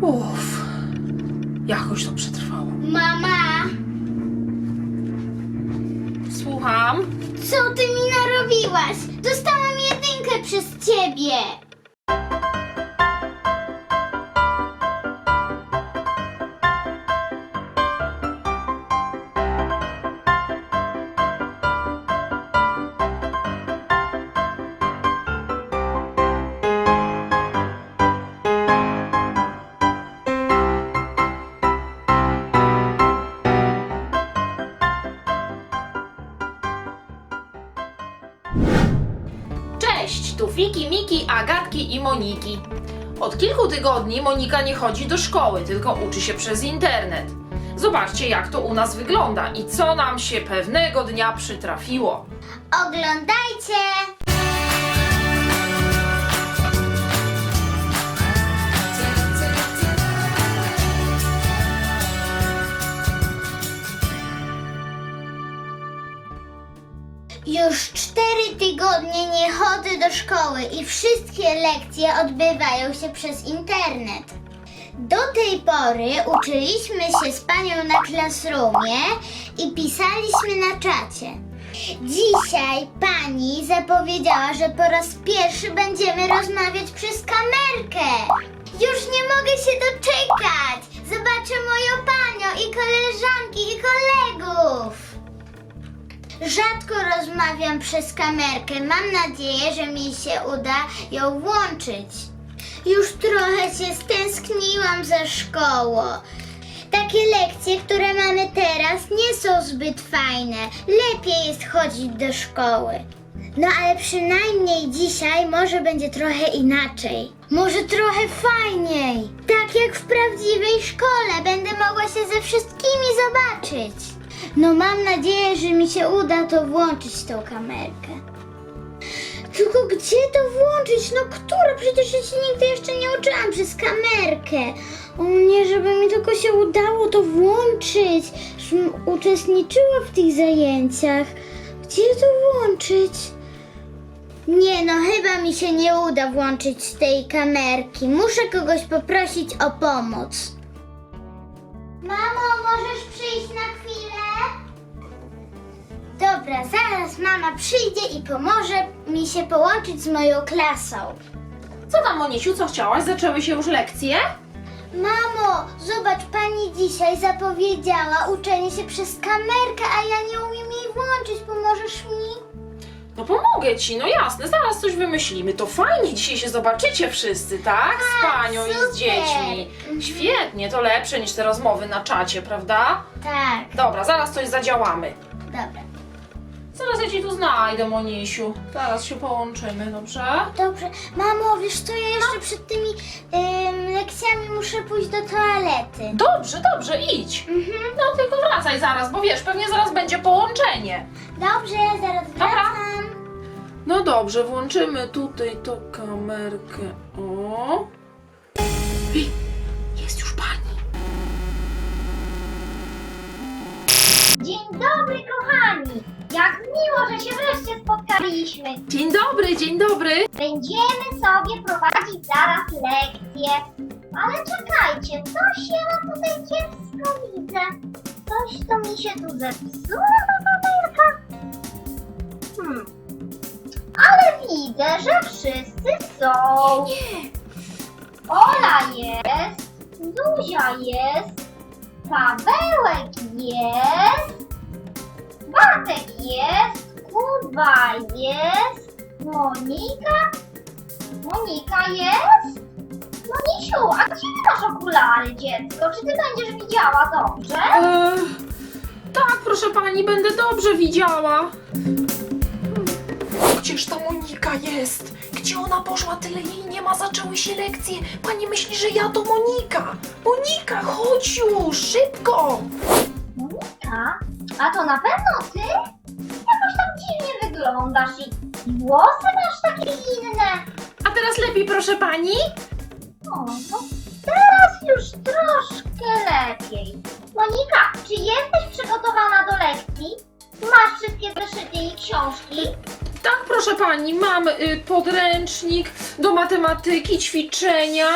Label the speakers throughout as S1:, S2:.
S1: Uff, jakoś to przetrwało.
S2: Mama,
S1: Słucham.
S2: co ty mi narobiłaś? Dostałam jedynkę przez ciebie.
S1: I Moniki. Od kilku tygodni Monika nie chodzi do szkoły, tylko uczy się przez internet. Zobaczcie, jak to u nas wygląda i co nam się pewnego dnia przytrafiło.
S2: Oglądajcie. Już cztery tygodnie nie chodzę do szkoły i wszystkie lekcje odbywają się przez internet. Do tej pory uczyliśmy się z panią na klasrumie i pisaliśmy na czacie. Dzisiaj pani zapowiedziała, że po raz pierwszy będziemy rozmawiać przez kamerkę. Już nie mogę się doczekać. Zobaczę moją panią i koleżanki i kolegów. Rzadko rozmawiam przez kamerkę. Mam nadzieję, że mi się uda ją włączyć. Już trochę się stęskniłam za szkołą. Takie lekcje, które mamy teraz, nie są zbyt fajne. Lepiej jest chodzić do szkoły. No ale przynajmniej dzisiaj może będzie trochę inaczej. Może trochę fajniej. Tak jak w prawdziwej szkole. Będę mogła się ze wszystkimi zobaczyć. No mam nadzieję, że mi się uda to włączyć tą kamerkę. Tylko gdzie to włączyć? No która? Przecież ja się nigdy jeszcze nie uczyłam przez kamerkę. O nie, żeby mi tylko się udało to włączyć. Żebym uczestniczyła w tych zajęciach. Gdzie to włączyć? Nie no, chyba mi się nie uda włączyć tej kamerki. Muszę kogoś poprosić o pomoc. Mamo, możesz przyjść na? Dobra, zaraz mama przyjdzie i pomoże mi się połączyć z moją klasą.
S1: Co tam, Monisiu, co chciałaś? Zaczęły się już lekcje?
S2: Mamo, zobacz, pani dzisiaj zapowiedziała uczenie się przez kamerkę, a ja nie umiem jej włączyć. Pomożesz mi?
S1: No pomogę ci, no jasne, zaraz coś wymyślimy. To fajnie, dzisiaj się zobaczycie wszyscy, tak? Z
S2: Tak,
S1: panią i z dziećmi.
S2: Mhm.
S1: Świetnie, to lepsze niż te rozmowy na czacie, prawda?
S2: Tak,
S1: Dobra, zaraz coś zadziałamy.
S2: dobra.
S1: Zaraz ja ci tu znajdę, Monisiu. Zaraz się połączymy, dobrze?
S2: Dobrze. Mamo, wiesz co, ja jeszcze przed tymi ym, lekcjami muszę pójść do toalety.
S1: Dobrze, dobrze, idź.
S2: Mhm.
S1: No tylko wracaj zaraz, bo wiesz, pewnie zaraz będzie połączenie.
S2: Dobrze, zaraz wracam.
S1: No dobrze, włączymy tutaj tą kamerkę. O.
S2: Dzień dobry, kochani. Jak miło, że się wreszcie spotkaliśmy.
S1: Dzień dobry, dzień dobry.
S2: Będziemy sobie prowadzić zaraz lekcje. Ale czekajcie, coś ja tutaj kiepsko widzę. Coś to mi się tu zepsuło, ta kamerka. Hmm. Ale widzę, że wszyscy są. Ola jest, Zuzia jest, Pawełek jest, Bartek jest, Kuba jest, Monika? Monika jest? Monisiu, a gdzie ty masz okulary, dziecko? Czy ty będziesz widziała dobrze?
S1: Tak, proszę pani, będę dobrze widziała. Gdzież ta Monika jest? Gdzie ona poszła? Tyle jej nie ma, zaczęły się lekcje. Pani myśli, że ja to Monika. Monika, chodź już, szybko.
S2: Monika? A to na pewno ty? Jakoś tam dziwnie wyglądasz i i włosy masz takie inne.
S1: A teraz lepiej, proszę pani?
S2: O, no teraz już troszkę lepiej. Monika, czy jesteś przygotowana do lekcji? Masz wszystkie zeszyty i książki?
S1: Tak, proszę pani, mam y, podręcznik do matematyki, ćwiczenia,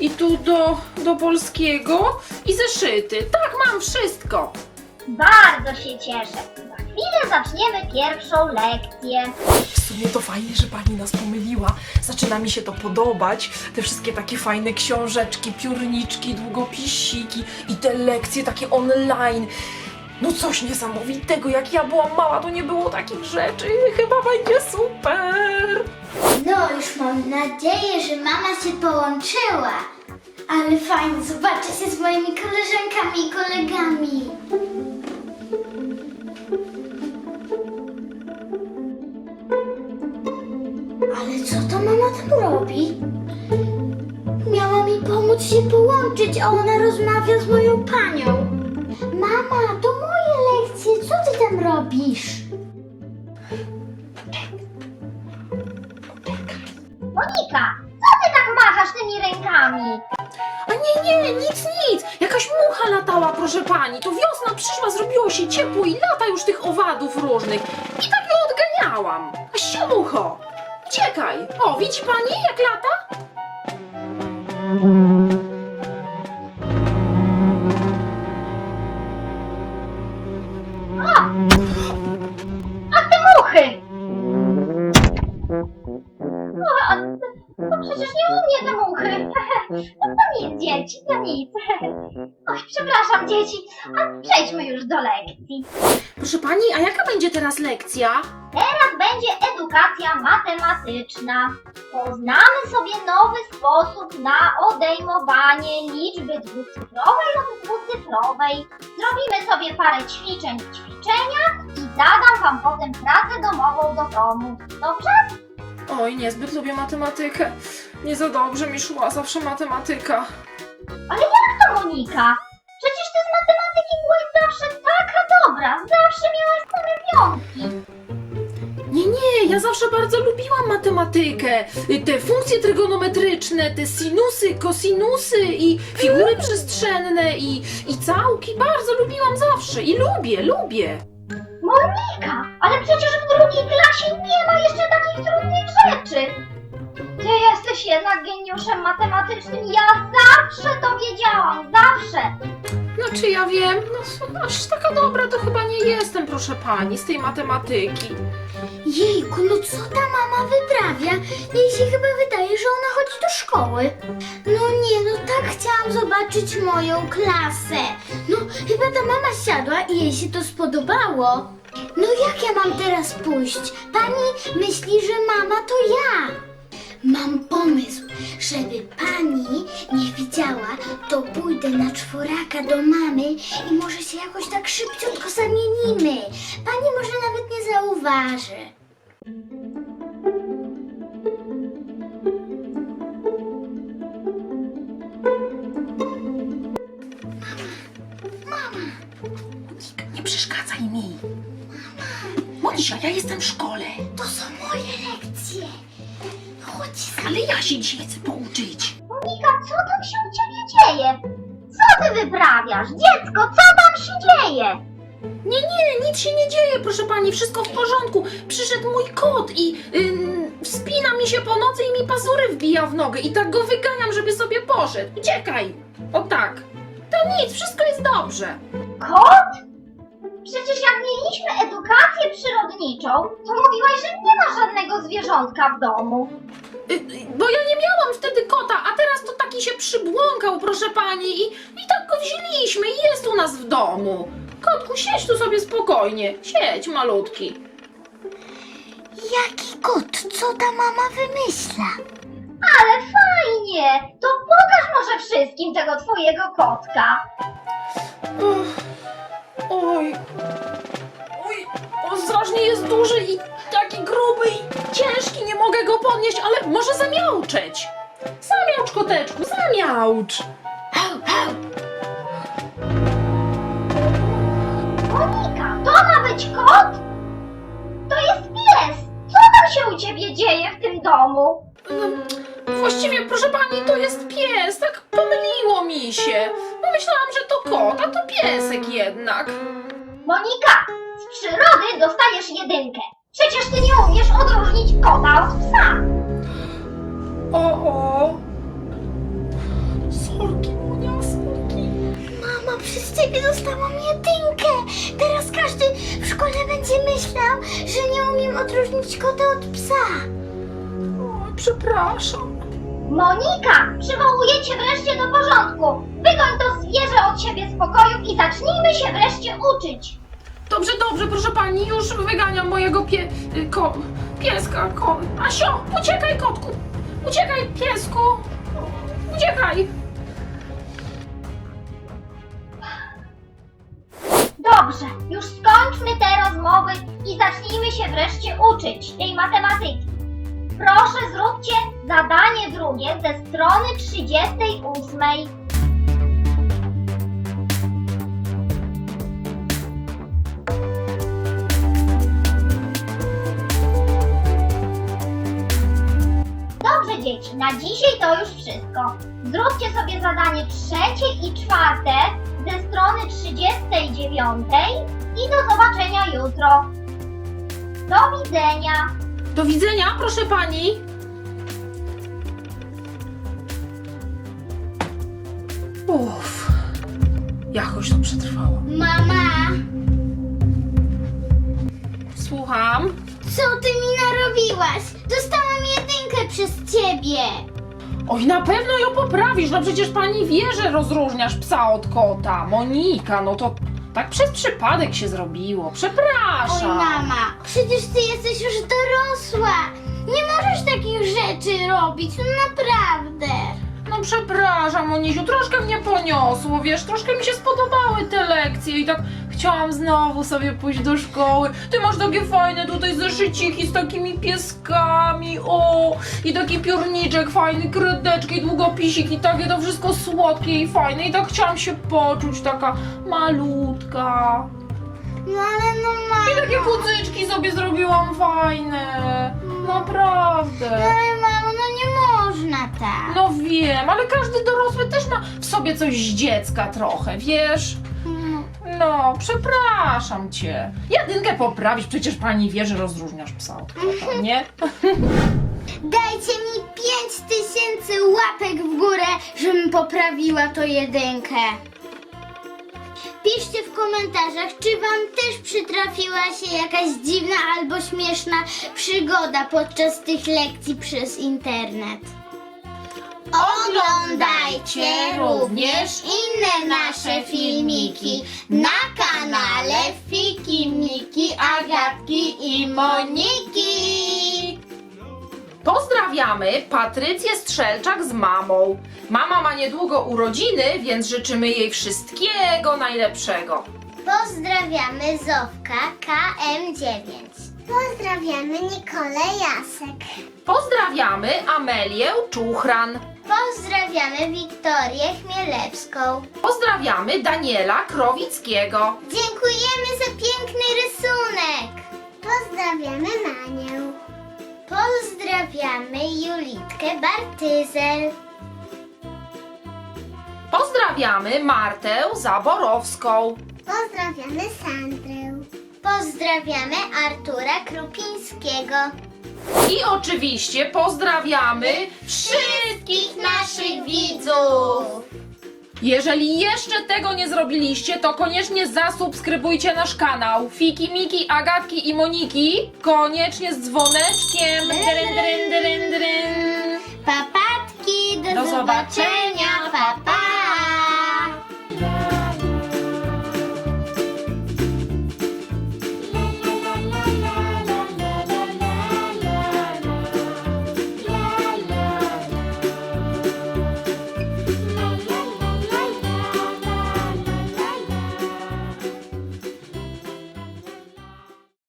S1: I tu do, do polskiego i zeszyty. Tak, mam wszystko.
S3: Bardzo się cieszę. Za chwilę zaczniemy pierwszą lekcję.
S1: W sumie to fajnie, że pani nas pomyliła. Zaczyna mi się to podobać. Te wszystkie takie fajne książeczki, piórniczki, długopisiki i te lekcje takie online. No coś niesamowitego. Jak ja byłam mała, to nie było takich rzeczy. Chyba będzie super.
S2: No, już mam nadzieję, że mama się połączyła. Ale fajnie, zobaczę się z moimi koleżankami i kolegami. Ale co to mama tam robi? Miała mi pomóc się połączyć, a ona rozmawia z moją panią. Mama, to tam robisz?
S3: Monika, co ty tak machasz tymi rękami?
S1: A nie, nie, nic, nic. Jakaś mucha latała, proszę pani. To wiosna przyszła, zrobiło się ciepło i lata już tych owadów różnych. I tak ją odganiałam. A siamucho, uciekaj. O, widzi pani, jak lata?
S3: Dzieci. A przejdźmy już do lekcji.
S1: Proszę pani, a jaka będzie teraz lekcja?
S3: Teraz będzie edukacja matematyczna. Poznamy sobie nowy sposób na odejmowanie liczby dwucyfrowej lub dwucyfrowej. Zrobimy sobie parę ćwiczeń w ćwiczeniach i zadam Wam potem pracę domową do domu. Dobrze?
S1: Oj, niezbyt lubię matematykę. Nie za dobrze mi szła zawsze matematyka.
S3: Ale jak to Monika? Przecież Ty z matematyki byłaś zawsze taka dobra. Zawsze miałaś same piątki.
S1: Nie, nie, ja zawsze bardzo lubiłam matematykę. Y, Te funkcje trygonometryczne, te sinusy, kosinusy i figury przestrzenne i, i całki. Bardzo lubiłam zawsze i lubię, lubię.
S3: Monika, ale przecież w drugiej klasie nie ma jeszcze takich trudnych rzeczy. Jesteś jednak geniuszem matematycznym, ja zawsze to wiedziałam, zawsze.
S1: Znaczy ja wiem, no aż taka dobra to chyba nie jestem, proszę pani, z tej matematyki.
S2: Jejku, no co ta mama wyprawia? Jej się chyba wydaje, że ona chodzi do szkoły. No nie, no tak chciałam zobaczyć moją klasę. No chyba ta mama siadła i jej się to spodobało. No jak ja mam teraz pójść? Pani myśli, że mama to ja. Mam pomysł, żeby pani nie widziała, to pójdę na czworaka do mamy i może się jakoś tak szybciutko zamienimy. Pani może nawet nie zauważy.
S1: Nie przeszkadzaj mi. Monisia, ja jestem w szkole,
S2: To są moje lekcje.
S1: Ale ja się dzisiaj chcę pouczyć.
S3: Monika, co tam się u ciebie dzieje? Co ty wyprawiasz? Dziecko, co tam się dzieje?
S1: Nie, nie, nic się nie dzieje, proszę pani, wszystko w porządku. Przyszedł mój kot i ym, wspina mi się po nocy i mi pazury wbija w nogę i tak go wyganiam, żeby sobie poszedł. Uciekaj! O tak. To nic, wszystko jest dobrze.
S3: Kot? Przecież jak mieliśmy edukację przyrodniczą, to mówiłaś, że nie ma żadnego zwierzątka w domu.
S1: Y, y, bo ja nie miałam wtedy kota, a teraz to taki się przybłąkał, proszę pani, i, i tak go wzięliśmy i jest u nas w domu. Kotku, siedź tu sobie spokojnie. Siedź, malutki.
S2: Jaki kot? Co ta mama wymyśla?
S3: Ale fajnie! To pokaż może wszystkim tego twojego kotka.
S1: Uff, Oj. Oj, on strasznie jest duży i taki gruby i ciężki, nie mogę go podnieść, ale może zamiauczeć. Zamiaucz, koteczku, zamiaucz.
S2: Hał, hał.
S3: Monika, to ma być kot? To jest pies! Co tam się u ciebie dzieje w tym domu?
S1: No, właściwie, proszę pani, to jest pies, tak pomyliło mi się. Pomyślałam, że to kota, to piesek mm. jednak.
S3: Monika, z przyrody dostajesz jedynkę. Przecież ty nie umiesz odróżnić kota od psa.
S1: O, o. Sorki, Monia, sorki.
S2: Mama, przez ciebie dostałam jedynkę. Teraz każdy w szkole będzie myślał, że nie umiem odróżnić kota od psa.
S1: O, przepraszam.
S3: Monika, przywołuję cię wreszcie do porządku. Wygoń to zwierzę od siebie z pokoju i zacznijmy się wreszcie uczyć.
S1: Dobrze, dobrze, proszę pani, już wyganiam mojego pie... Ko, pieska, ko... Asio, uciekaj, kotku! Uciekaj, piesku! Uciekaj!
S3: Dobrze, już skończmy te rozmowy i zacznijmy się wreszcie uczyć tej matematyki. Proszę zróbcie zadanie drugie ze strony 38. Dobrze dzieci, na dzisiaj to już wszystko. Zróbcie sobie zadanie trzecie i czwarte ze strony 39 i do zobaczenia jutro. Do widzenia.
S1: Do widzenia, proszę pani! Uff, jakoś to przetrwałam.
S2: Mama,
S1: Słucham.
S2: co ty mi narobiłaś? Dostałam jedynkę przez ciebie.
S1: Oj, na pewno ją poprawisz, no przecież pani wie, że rozróżniasz psa od kota. Monika, no to tak przez przypadek się zrobiło.
S2: Oj,
S1: Przepraszam.
S2: mama, przecież ty jesteś już dorosła. Nie możesz takich rzeczy robić, no naprawdę.
S1: No przepraszam, Monisiu, troszkę mnie poniosło, wiesz, troszkę mi się spodobały te lekcje i tak chciałam znowu sobie pójść do szkoły. Ty masz takie fajne tutaj zeszyciki z takimi pieskami, o, i taki piórniczek fajny, kredeczki, długopisik i takie to wszystko słodkie i fajne i tak chciałam się poczuć taka malutka.
S2: No ale no mama.
S1: I takie kucyczki sobie zrobiłam fajne, naprawdę.
S2: Ale mamo, no tak.
S1: No wiem, ale każdy dorosły też ma w sobie coś z dziecka trochę, wiesz?
S2: No.
S1: No, przepraszam cię. Jadynkę poprawić, przecież pani wie, że rozróżniasz psa od kota, nie?
S2: Dajcie mi pięć tysięcy łapek w górę, żebym poprawiła to jedynkę. Piszcie w komentarzach, czy wam też przytrafiła się jakaś dziwna albo śmieszna przygoda podczas tych lekcji przez internet. Oglądajcie również inne nasze filmiki na kanale Fiki, Miki, Agatki i Moniki.
S1: Pozdrawiamy Patrycję Strzelczak z mamą. Mama ma niedługo urodziny, więc życzymy jej wszystkiego najlepszego.
S2: Pozdrawiamy Zowka KM9. Pozdrawiamy Nikolę Jasek.
S1: Pozdrawiamy Amelię Czuchran.
S2: Pozdrawiamy Wiktorię Chmielewską.
S1: Pozdrawiamy Daniela Krowickiego.
S2: Dziękujemy za piękny rysunek. Pozdrawiamy Manię. Pozdrawiamy Julitkę Bartyzel.
S1: Pozdrawiamy Martę Zaborowską.
S2: Pozdrawiamy Sandrę. Pozdrawiamy Artura Krupińskiego.
S1: I oczywiście pozdrawiamy wszystkich naszych widzów. Jeżeli jeszcze tego nie zrobiliście, to koniecznie zasubskrybujcie nasz kanał Fiki, Miki, Agatki i Moniki. Koniecznie z dzwoneczkiem. Dryn, dryn, dryn, dryn.
S2: Papatki, do,
S1: Do zobaczenia.